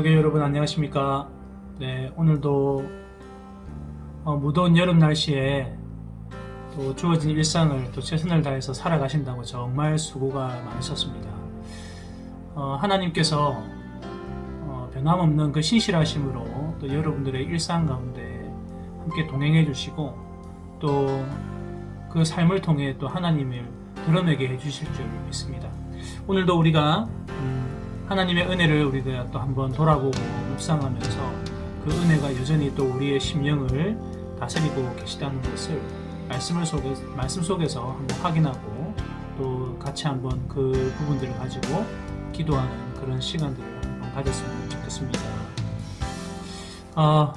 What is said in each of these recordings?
덕에 여러분 안녕하십니까? 네, 오늘도 어, 무더운 여름 날씨에 또 주어진 일상을 또 최선을 다해서 살아가신다고 정말 수고가 많으셨습니다. 어, 하나님께서 어, 변함없는 그 신실하심으로 또 여러분들의 일상 가운데 함께 동행해 주시고 또 그 삶을 통해 또 하나님을 드러내게 해 주실 줄 믿습니다. 오늘도 우리가 음, 하나님의 은혜를 우리가 또 한번 돌아보고 묵상하면서 그 은혜가 여전히 또 우리의 심령을 다스리고 계시다는 것을 말씀을 속에, 말씀 속에서 한번 확인하고 또 같이 한번 그 부분들을 가지고 기도하는 그런 시간들을 한번 가졌으면 좋겠습니다. 아,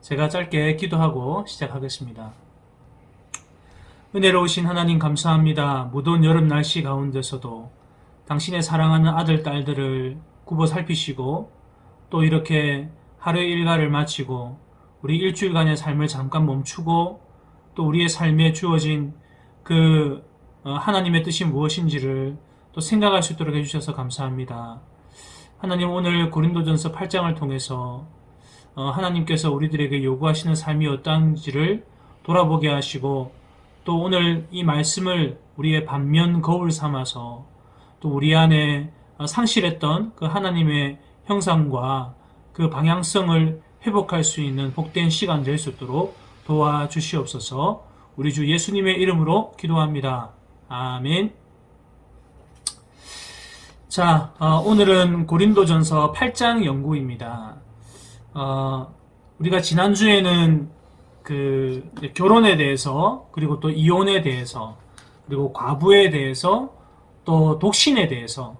제가 짧게 기도하고 시작하겠습니다. 은혜로우신 하나님 감사합니다. 무더운 여름 날씨 가운데서도 당신의 사랑하는 아들, 딸들을 굽어 살피시고 또 이렇게 하루의 일과를 마치고 우리 일주일간의 삶을 잠깐 멈추고 또 우리의 삶에 주어진 그 어, 하나님의 뜻이 무엇인지를 또 생각할 수 있도록 해주셔서 감사합니다. 하나님 오늘 고린도전서 8장을 통해서 어, 하나님께서 우리들에게 요구하시는 삶이 어떠한지를 돌아보게 하시고 또 오늘 이 말씀을 우리의 반면 거울 삼아서 또 우리 안에 상실했던 그 하나님의 형상과 그 방향성을 회복할 수 있는 복된 시간 될 수 있도록 도와주시옵소서 우리 주 예수님의 이름으로 기도합니다. 아멘. 자, 어, 오늘은 고린도전서 8장 연구입니다. 어, 우리가 지난주에는 그 결혼에 대해서 그리고 또 이혼에 대해서 그리고 과부에 대해서 또 독신에 대해서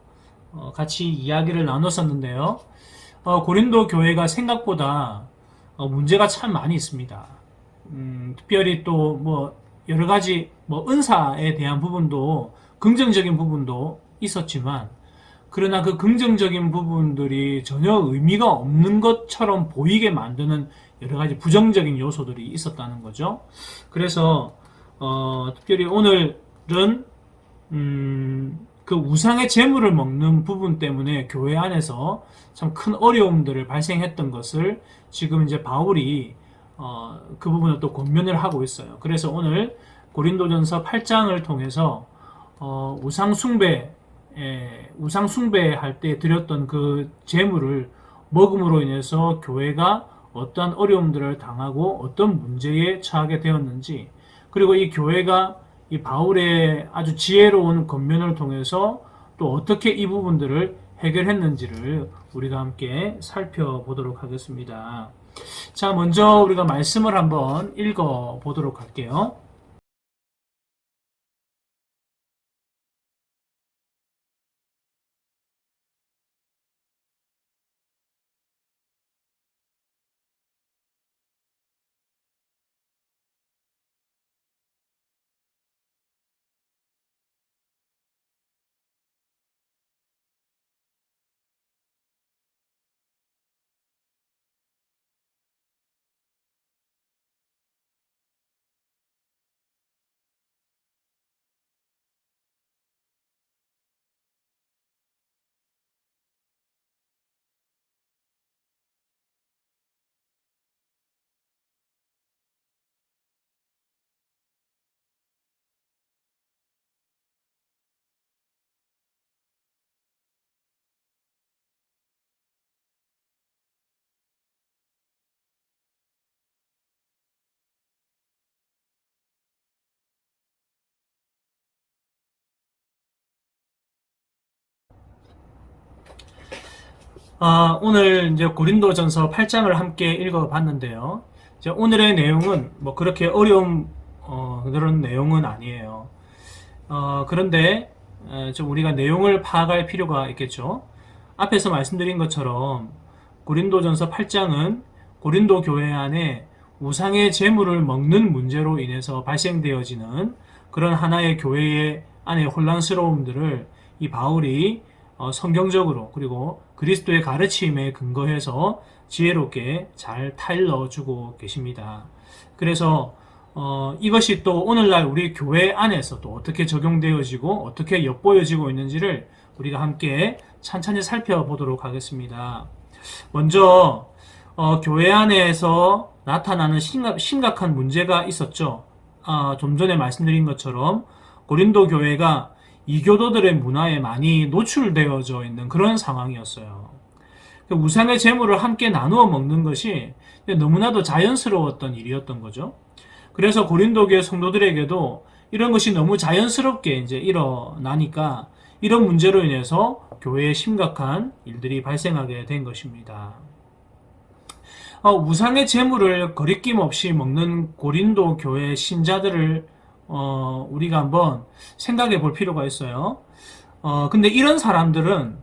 어, 같이 이야기를 나눴었는데요. 어, 고린도 교회가 생각보다 어, 문제가 참 많이 있습니다. 음, 특별히 또 뭐 여러 가지 뭐 은사에 대한 부분도 긍정적인 부분도 있었지만 그러나 그 긍정적인 부분들이 전혀 의미가 없는 것처럼 보이게 만드는 여러 가지 부정적인 요소들이 있었다는 거죠. 그래서 어, 특별히 오늘은 음, 그 우상의 재물을 먹는 부분 때문에 교회 안에서 참 큰 어려움들을 발생했던 것을 지금 이제 바울이 어, 그 부분을 또 권면을 하고 있어요. 그래서 오늘 고린도전서 8장을 통해서 어, 우상 숭배 우상 숭배할 때 드렸던 그 재물을 먹음으로 인해서 교회가 어떠한 어려움들을 당하고 어떤 문제에 처하게 되었는지 그리고 이 교회가 이 바울의 아주 지혜로운 권면을 통해서 또 어떻게 이 부분들을 해결했는지를 우리가 함께 살펴보도록 하겠습니다. 자, 먼저 우리가 말씀을 한번 읽어 보도록 할게요. 아, 오늘 이제 고린도전서 8장을 함께 읽어봤는데요. 이제 오늘의 내용은 뭐 그렇게 어려운 어, 그런 내용은 아니에요. 어, 그런데 에, 좀 우리가 내용을 파악할 필요가 있겠죠. 앞에서 말씀드린 것처럼 고린도전서 8장은 고린도 교회 안에 우상의 재물을 먹는 문제로 인해서 발생되어지는 그런 하나의 교회의 안에 혼란스러움들을 이 바울이 어, 성경적으로 그리고 그리스도의 가르침에 근거해서 지혜롭게 잘 타일러주고 계십니다. 그래서 어, 이것이 또 오늘날 우리 교회 안에서 또 어떻게 적용되어지고 어떻게 엿보여지고 있는지를 우리가 함께 찬찬히 살펴보도록 하겠습니다. 먼저 어, 교회 안에서 나타나는 심각, 심각한 문제가 있었죠. 아, 좀 전에 말씀드린 것처럼 고린도 교회가 이교도들의 문화에 많이 노출되어져 있는 그런 상황이었어요. 그 우상의 재물을 함께 나누어 먹는 것이 너무나도 자연스러웠던 일이었던 거죠. 그래서 고린도 교회 성도들에게도 이런 것이 너무 자연스럽게 이제 일어나니까 이런 문제로 인해서 교회에 심각한 일들이 발생하게 된 것입니다. 어, 우상의 재물을 거리낌 없이 먹는 고린도 교회 신자들을 어, 우리가 한번 생각해 볼 필요가 있어요. 어, 근데 이런 사람들은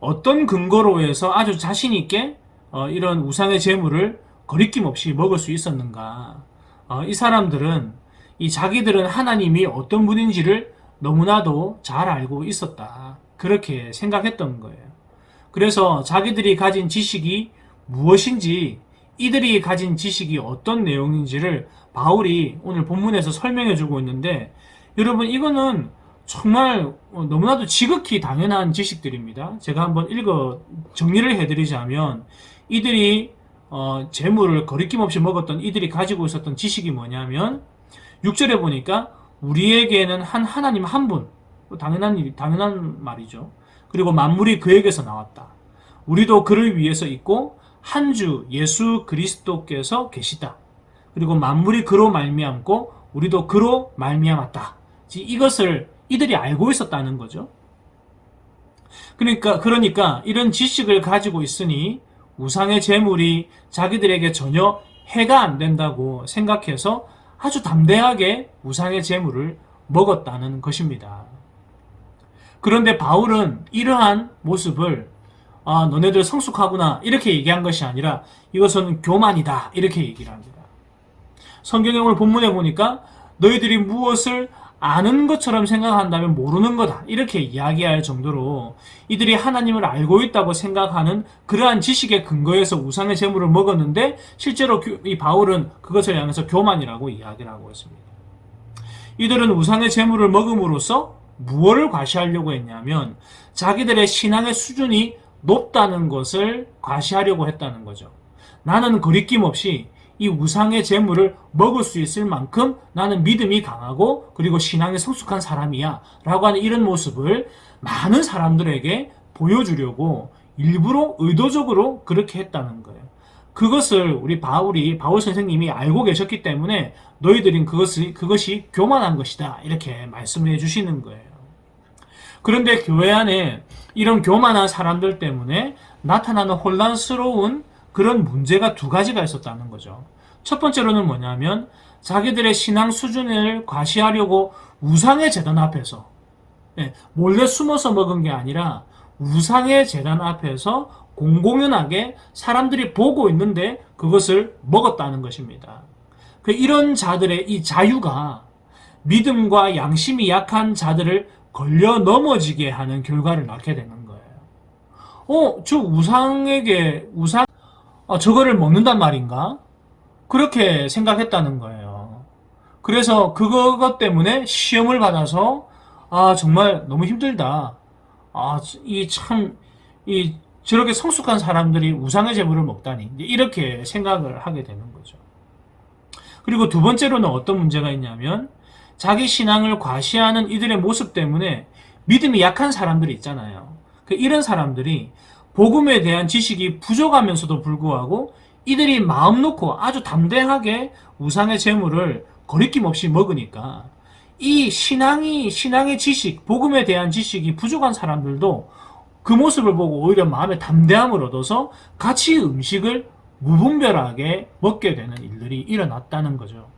어떤 근거로 해서 아주 자신 있게 어, 이런 우상의 재물을 거리낌 없이 먹을 수 있었는가? 어, 이 사람들은 이 자기들은 하나님이 어떤 분인지를 너무나도 잘 알고 있었다. 그렇게 생각했던 거예요. 그래서 자기들이 가진 지식이 무엇인지 이들이 가진 지식이 어떤 내용인지를 바울이 오늘 본문에서 설명해 주고 있는데 여러분 이거는 정말 너무나도 지극히 당연한 지식들입니다. 제가 한번 읽어 정리를 해드리자면 이들이 어, 재물을 거리낌 없이 먹었던 이들이 가지고 있었던 지식이 뭐냐면 6절에 보니까 우리에게는 한 하나님 한 분, 당연한 일, 당연한 말이죠. 그리고 만물이 그에게서 나왔다. 우리도 그를 위해서 있고 한 주 예수 그리스도께서 계시다. 그리고 만물이 그로 말미암고 우리도 그로 말미암았다. 이것을 이들이 알고 있었다는 거죠. 그러니까 그러니까 이런 지식을 가지고 있으니 우상의 재물이 자기들에게 전혀 해가 안 된다고 생각해서 아주 담대하게 우상의 재물을 먹었다는 것입니다. 그런데 바울은 이러한 모습을 아, 너네들 성숙하구나 이렇게 얘기한 것이 아니라 이것은 교만이다 이렇게 얘기를 합니다. 성경의 오늘 본문에 보니까 너희들이 무엇을 아는 것처럼 생각한다면 모르는 거다. 이렇게 이야기할 정도로 이들이 하나님을 알고 있다고 생각하는 그러한 지식의 근거에서 우상의 재물을 먹었는데 실제로 이 바울은 그것을 향해서 교만이라고 이야기를 하고 있습니다. 이들은 우상의 재물을 먹음으로써 무엇을 과시하려고 했냐면 자기들의 신앙의 수준이 높다는 것을 과시하려고 했다는 거죠. 나는 거리낌 없이 이 우상의 재물을 먹을 수 있을 만큼 나는 믿음이 강하고 그리고 신앙에 성숙한 사람이야 라고 하는 이런 모습을 많은 사람들에게 보여주려고 일부러 의도적으로 그렇게 했다는 거예요. 그것을 우리 바울이 바울 선생님이 알고 계셨기 때문에 너희들은 그것이 그것이 교만한 것이다 이렇게 말씀해 주시는 거예요. 그런데 교회 안에 이런 교만한 사람들 때문에 나타나는 혼란스러운 그런 문제가 두 가지가 있었다는 거죠. 첫 번째로는 뭐냐면 자기들의 신앙 수준을 과시하려고 우상의 재단 앞에서 예, 몰래 숨어서 먹은 게 아니라 우상의 재단 앞에서 공공연하게 사람들이 보고 있는데 그것을 먹었다는 것입니다. 그 이런 자들의 이 자유가 믿음과 양심이 약한 자들을 걸려 넘어지게 하는 결과를 낳게 되는 거예요. 어, 저 우상에게 우상 아, 저거를 먹는단 말인가? 그렇게 생각했다는 거예요. 그래서 그것 때문에 시험을 받아서 아 정말 너무 힘들다. 아이 참 이 저렇게 성숙한 사람들이 우상의 재물을 먹다니 이렇게 생각을 하게 되는 거죠. 그리고 두 번째로는 어떤 문제가 있냐면 자기 신앙을 과시하는 이들의 모습 때문에 믿음이 약한 사람들이 있잖아요. 그 이런 사람들이 복음에 대한 지식이 부족하면서도 불구하고 이들이 마음 놓고 아주 담대하게 우상의 재물을 거리낌 없이 먹으니까 이 신앙이 신앙의 지식, 복음에 대한 지식이 부족한 사람들도 그 모습을 보고 오히려 마음에 담대함을 얻어서 같이 음식을 무분별하게 먹게 되는 일들이 일어났다는 거죠.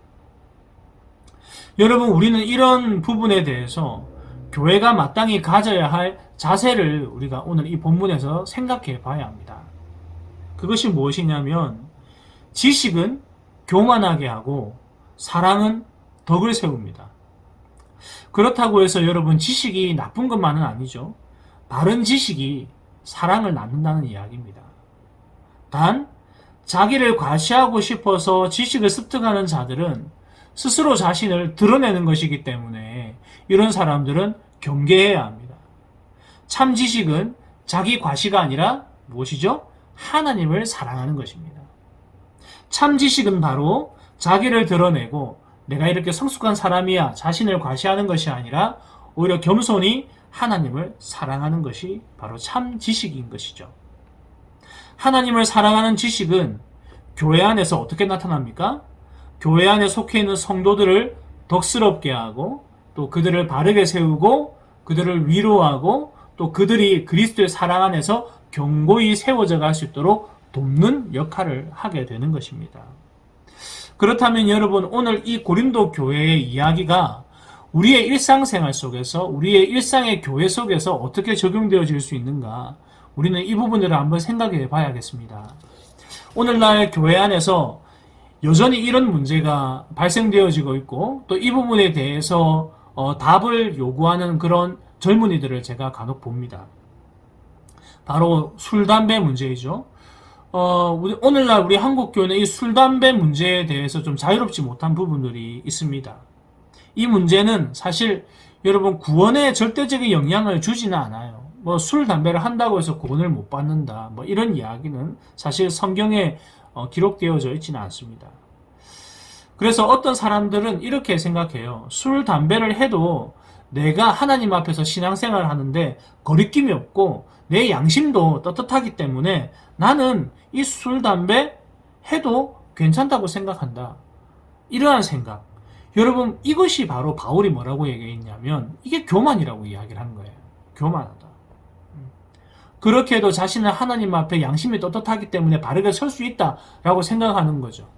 여러분, 우리는 이런 부분에 대해서 교회가 마땅히 가져야 할 자세를 우리가 오늘 이 본문에서 생각해 봐야 합니다. 그것이 무엇이냐면 지식은 교만하게 하고 사랑은 덕을 세웁니다. 그렇다고 해서 여러분 지식이 나쁜 것만은 아니죠. 바른 지식이 사랑을 낳는다는 이야기입니다. 단 자기를 과시하고 싶어서 지식을 습득하는 자들은 스스로 자신을 드러내는 것이기 때문에 이런 사람들은 경계해야 합니다. 참 지식은 자기 과시가 아니라 무엇이죠? 하나님을 사랑하는 것입니다. 참 지식은 바로 자기를 드러내고 내가 이렇게 성숙한 사람이야 자신을 과시하는 것이 아니라 오히려 겸손히 하나님을 사랑하는 것이 바로 참 지식인 것이죠. 하나님을 사랑하는 지식은 교회 안에서 어떻게 나타납니까? 교회 안에 속해 있는 성도들을 덕스럽게 하고 또 그들을 바르게 세우고 그들을 위로하고 또 그들이 그리스도의 사랑 안에서 견고히 세워져 갈 수 있도록 돕는 역할을 하게 되는 것입니다. 그렇다면 여러분 오늘 이 고린도 교회의 이야기가 우리의 일상생활 속에서 우리의 일상의 교회 속에서 어떻게 적용되어질 수 있는가 우리는 이 부분들을 한번 생각해 봐야겠습니다. 오늘날 교회 안에서 여전히 이런 문제가 발생되어지고 있고 또 이 부분에 대해서 어, 답을 요구하는 그런 젊은이들을 제가 간혹 봅니다. 바로 술, 담배 문제이죠. 어, 우리, 오늘날 우리 한국 교회는 이 술, 담배 문제에 대해서 좀 자유롭지 못한 부분들이 있습니다. 이 문제는 사실 여러분 구원에 절대적인 영향을 주지는 않아요. 뭐 술, 담배를 한다고 해서 구원을 못 받는다. 뭐 이런 이야기는 사실 성경에 어, 기록되어져 있지는 않습니다. 그래서 어떤 사람들은 이렇게 생각해요. 술, 담배를 해도 내가 하나님 앞에서 신앙생활을 하는데 거리낌이 없고 내 양심도 떳떳하기 때문에 나는 이 술, 담배 해도 괜찮다고 생각한다. 이러한 생각. 여러분, 이것이 바로 바울이 뭐라고 얘기했냐면 이게 교만이라고 이야기를 한 거예요. 교만하다. 그렇게 해도 자신은 하나님 앞에 양심이 떳떳하기 때문에 바르게 설 수 있다라고 생각하는 거죠.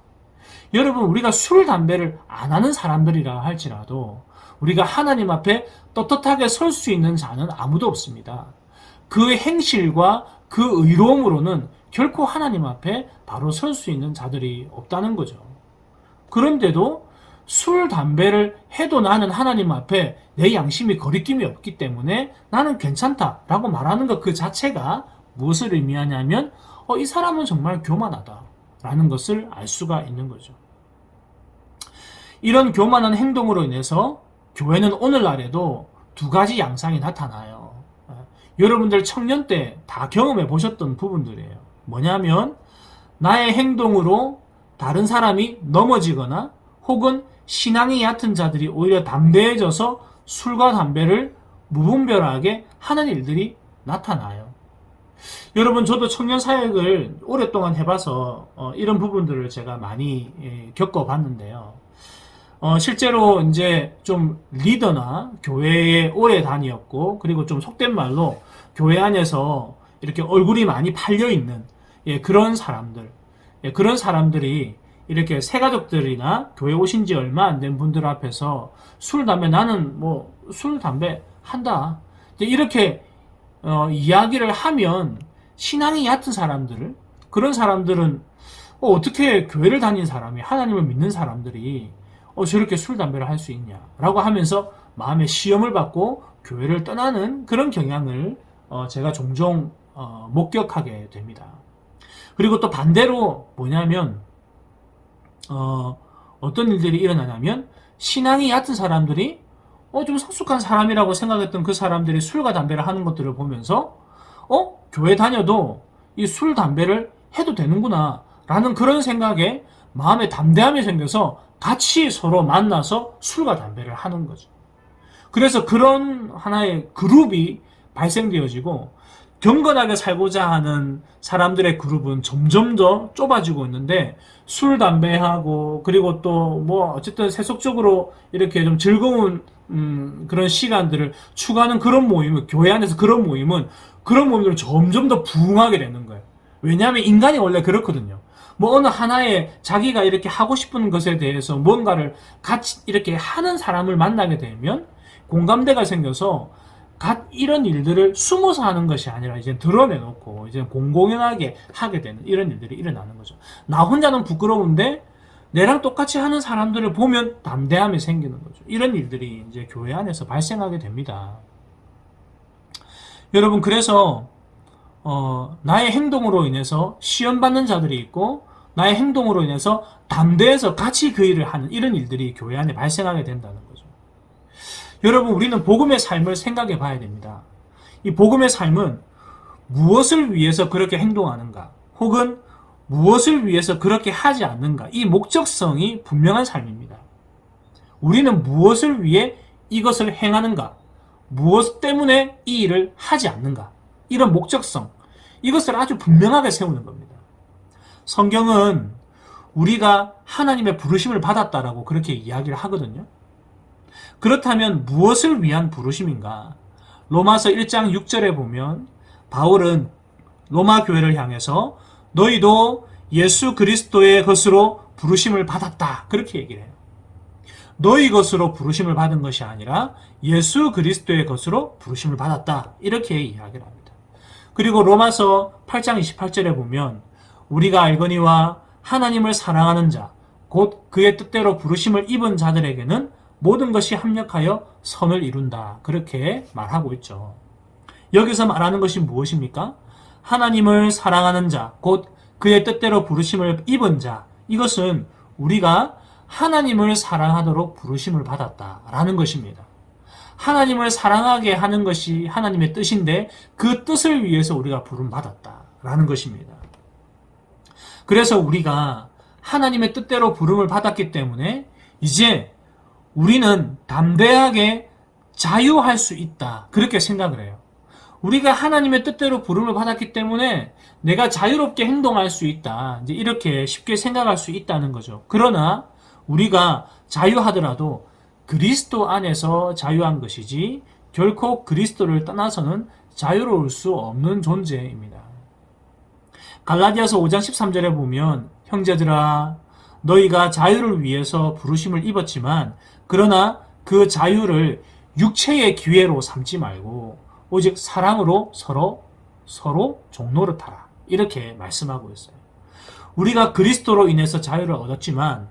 여러분, 우리가 술, 담배를 안 하는 사람들이라 할지라도 우리가 하나님 앞에 떳떳하게 설 수 있는 자는 아무도 없습니다. 그 행실과 그 의로움으로는 결코 하나님 앞에 바로 설 수 있는 자들이 없다는 거죠. 그런데도 술, 담배를 해도 나는 하나님 앞에 내 양심이 거리낌이 없기 때문에 나는 괜찮다라고 말하는 것 그 자체가 무엇을 의미하냐면 어, 이 사람은 정말 교만하다라는 것을 알 수가 있는 거죠. 이런 교만한 행동으로 인해서 교회는 오늘날에도 두 가지 양상이 나타나요. 어, 여러분들 청년 때 다 경험해 보셨던 부분들이에요. 뭐냐면 나의 행동으로 다른 사람이 넘어지거나 혹은 신앙이 얕은 자들이 오히려 담대해져서 술과 담배를 무분별하게 하는 일들이 나타나요. 여러분 저도 청년 사역을 오랫동안 해봐서 어, 이런 부분들을 제가 많이 예, 겪어봤는데요. 어, 실제로 이제 좀 리더나 교회에 오래 다녔고 그리고 좀 속된 말로 교회 안에서 이렇게 얼굴이 많이 팔려 있는 예, 그런 사람들, 예, 그런 사람들이 이렇게 새 가족들이나 교회 오신 지 얼마 안 된 분들 앞에서 술, 담배 나는 뭐 술, 담배 한다. 이렇게 어, 이야기를 하면 신앙이 얕은 사람들을 그런 사람들은 어, 떻게 교회를 다닌 사람이 하나님을 믿는 사람들이 어, 저렇게 술, 담배를 할 수 있냐 라고 하면서 마음의 시험을 받고 교회를 떠나는 그런 경향을 어, 제가 종종 어, 목격하게 됩니다. 그리고 또 반대로 뭐냐면 어, 어떤 일들이 일어나냐면 신앙이 얕은 사람들이 어, 좀 성숙한 사람이라고 생각했던 그 사람들이 술과 담배를 하는 것들을 보면서 어? 교회 다녀도 이 술, 담배를 해도 되는구나 라는 그런 생각에 마음에 담대함이 생겨서 같이 서로 만나서 술과 담배를 하는 거죠. 그래서 그런 하나의 그룹이 발생되어지고 경건하게 살고자 하는 사람들의 그룹은 점점 더 좁아지고 있는데 술, 담배하고 그리고 또 뭐 어쨌든 세속적으로 이렇게 좀 즐거운 음, 그런 시간들을 추구하는 그런 모임은 교회 안에서 그런 모임은 그런 모임들은 점점 더 부흥하게 되는 거예요. 왜냐하면 인간이 원래 그렇거든요. 뭐 어느 하나의 자기가 이렇게 하고 싶은 것에 대해서 뭔가를 같이 이렇게 하는 사람을 만나게 되면 공감대가 생겨서 갓 이런 일들을 숨어서 하는 것이 아니라 이제 드러내놓고 이제 공공연하게 하게 되는 이런 일들이 일어나는 거죠. 나 혼자는 부끄러운데 내랑 똑같이 하는 사람들을 보면 담대함이 생기는 거죠. 이런 일들이 이제 교회 안에서 발생하게 됩니다. 여러분 그래서 어, 나의 행동으로 인해서 시험 받는 자들이 있고 나의 행동으로 인해서 담대해서 같이 그 일을 하는 이런 일들이 교회 안에 발생하게 된다는 거죠. 여러분 우리는 복음의 삶을 생각해 봐야 됩니다. 이 복음의 삶은 무엇을 위해서 그렇게 행동하는가? 혹은 무엇을 위해서 그렇게 하지 않는가? 이 목적성이 분명한 삶입니다. 우리는 무엇을 위해 이것을 행하는가? 무엇 때문에 이 일을 하지 않는가? 이런 목적성. 이것을 아주 분명하게 세우는 겁니다. 성경은 우리가 하나님의 부르심을 받았다라고 그렇게 이야기를 하거든요. 그렇다면 무엇을 위한 부르심인가? 로마서 1장 6절에 보면 바울은 로마 교회를 향해서 너희도 예수 그리스도의 것으로 부르심을 받았다. 그렇게 얘기를 해요. 너희 것으로 부르심을 받은 것이 아니라 예수 그리스도의 것으로 부르심을 받았다. 이렇게 이야기를 합니다. 그리고 로마서 8장 28절에 보면 우리가 알거니와 하나님을 사랑하는 자, 곧 그의 뜻대로 부르심을 입은 자들에게는 모든 것이 합력하여 선을 이룬다. 그렇게 말하고 있죠. 여기서 말하는 것이 무엇입니까? 하나님을 사랑하는 자, 곧 그의 뜻대로 부르심을 입은 자. 이것은 우리가 하나님을 사랑하도록 부르심을 받았다라는 것입니다. 하나님을 사랑하게 하는 것이 하나님의 뜻인데 그 뜻을 위해서 우리가 부름 받았다라는 것입니다. 그래서 우리가 하나님의 뜻대로 부름을 받았기 때문에 이제 우리는 담대하게 자유할 수 있다. 그렇게 생각을 해요. 우리가 하나님의 뜻대로 부름을 받았기 때문에 내가 자유롭게 행동할 수 있다. 이제 이렇게 쉽게 생각할 수 있다는 거죠. 그러나 우리가 자유하더라도 그리스도 안에서 자유한 것이지 결코 그리스도를 떠나서는 자유로울 수 없는 존재입니다. 갈라디아서 5장 13절에 보면 형제들아 너희가 자유를 위해서 부르심을 입었지만 그러나 그 자유를 육체의 기회로 삼지 말고 오직 사랑으로 서로 서로 종노릇하라 이렇게 말씀하고 있어요. 우리가 그리스도로 인해서 자유를 얻었지만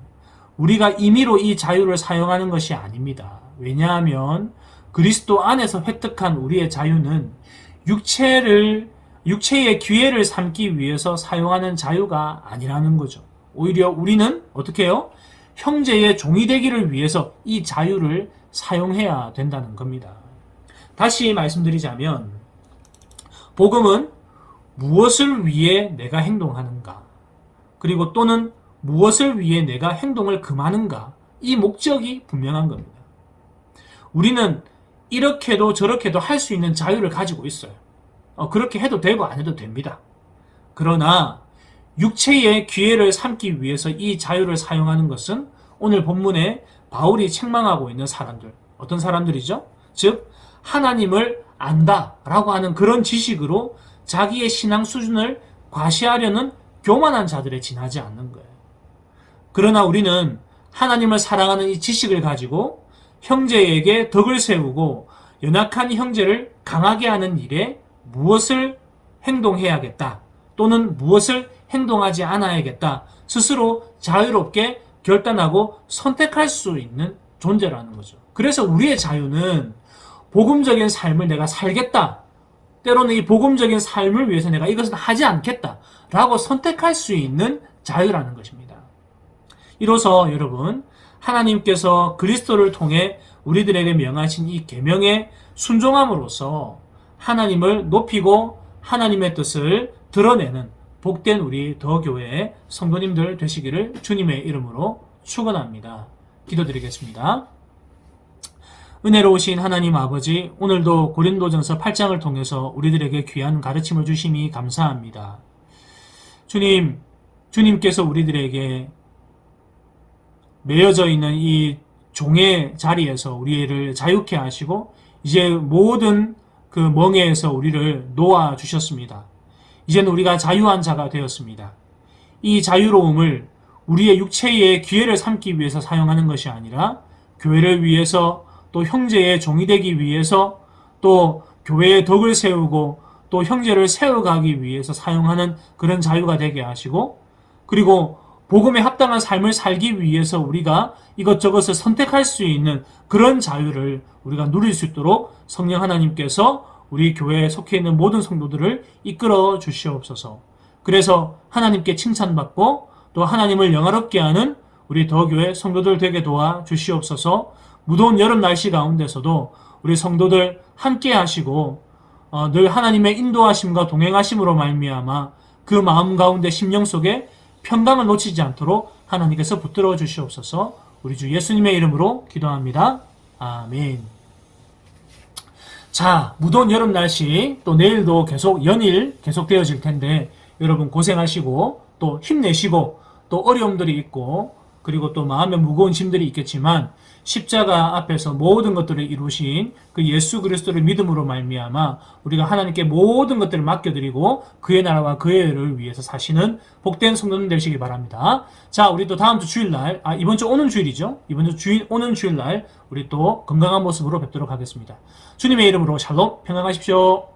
우리가 임의로 이 자유를 사용하는 것이 아닙니다. 왜냐하면 그리스도 안에서 획득한 우리의 자유는 육체를 육체의 기회를 삼기 위해서 사용하는 자유가 아니라는 거죠. 오히려 우리는 어떻게 해요? 형제의 종이 되기를 위해서 이 자유를 사용해야 된다는 겁니다. 다시 말씀드리자면 복음은 무엇을 위해 내가 행동하는가 그리고 또는 무엇을 위해 내가 행동을 금하는가 이 목적이 분명한 겁니다. 우리는 이렇게도 저렇게도 할 수 있는 자유를 가지고 있어요. 어, 그렇게 해도 되고 안 해도 됩니다. 그러나 육체의 기회를 삼기 위해서 이 자유를 사용하는 것은 오늘 본문에 바울이 책망하고 있는 사람들 어떤 사람들이죠? 즉 하나님을 안다라고 하는 그런 지식으로 자기의 신앙 수준을 과시하려는 교만한 자들에 지나지 않는 거예요. 그러나 우리는 하나님을 사랑하는 이 지식을 가지고 형제에게 덕을 세우고 연약한 형제를 강하게 하는 일에 무엇을 행동해야겠다. 또는 무엇을 행동하지 않아야겠다. 스스로 자유롭게 결단하고 선택할 수 있는 존재라는 거죠. 그래서 우리의 자유는 복음적인 삶을 내가 살겠다. 때로는 이 복음적인 삶을 위해서 내가 이것은 하지 않겠다. 라고 선택할 수 있는 자유라는 것입니다. 이로써 여러분, 하나님께서 그리스도를 통해 우리들에게 명하신 이 계명에 순종함으로써 하나님을 높이고 하나님의 뜻을 드러내는 복된 우리 더교회의 성도님들 되시기를 주님의 이름으로 축원합니다. 기도드리겠습니다. 은혜로우신 하나님 아버지, 오늘도 고린도전서 8장을 통해서 우리들에게 귀한 가르침을 주심이 감사합니다. 주님, 주님께서 우리들에게 매여져 있는 이 종의 자리에서 우리를 자유케 하시고 이제 모든 그 멍에에서 우리를 놓아 주셨습니다. 이제는 우리가 자유한 자가 되었습니다. 이 자유로움을 우리의 육체의 기회를 삼기 위해서 사용하는 것이 아니라 교회를 위해서 또 형제의 종이 되기 위해서 또 교회의 덕을 세우고 또 형제를 세워가기 위해서 사용하는 그런 자유가 되게 하시고 그리고 복음에 합당한 삶을 살기 위해서 우리가 이것저것을 선택할 수 있는 그런 자유를 우리가 누릴 수 있도록 성령 하나님께서 우리 교회에 속해 있는 모든 성도들을 이끌어 주시옵소서. 그래서 하나님께 칭찬받고 또 하나님을 영화롭게 하는 우리 더교회 성도들 되게 도와 주시옵소서. 무더운 여름 날씨 가운데서도 우리 성도들 함께 하시고 어, 늘 하나님의 인도하심과 동행하심으로 말미암아 그 마음 가운데 심령 속에 평강을 놓치지 않도록 하나님께서 붙들어 주시옵소서. 우리 주 예수님의 이름으로 기도합니다. 아멘. 자, 무더운 여름 날씨 또 내일도 계속 연일 계속되어질 텐데 여러분 고생하시고 또 힘내시고 또 어려움들이 있고 그리고 또 마음에 무거운 짐들이 있겠지만 십자가 앞에서 모든 것들을 이루신 그 예수 그리스도를 믿음으로 말미암아 우리가 하나님께 모든 것들을 맡겨드리고 그의 나라와 그의 의를 위해서 사시는 복된 성도님 되시기 바랍니다. 자, 우리 또 다음 주 주일날, 아 이번 주 오는 주일이죠. 이번 주 주일 오는 주일날 우리 또 건강한 모습으로 뵙도록 하겠습니다. 주님의 이름으로 샬롬 평안하십시오.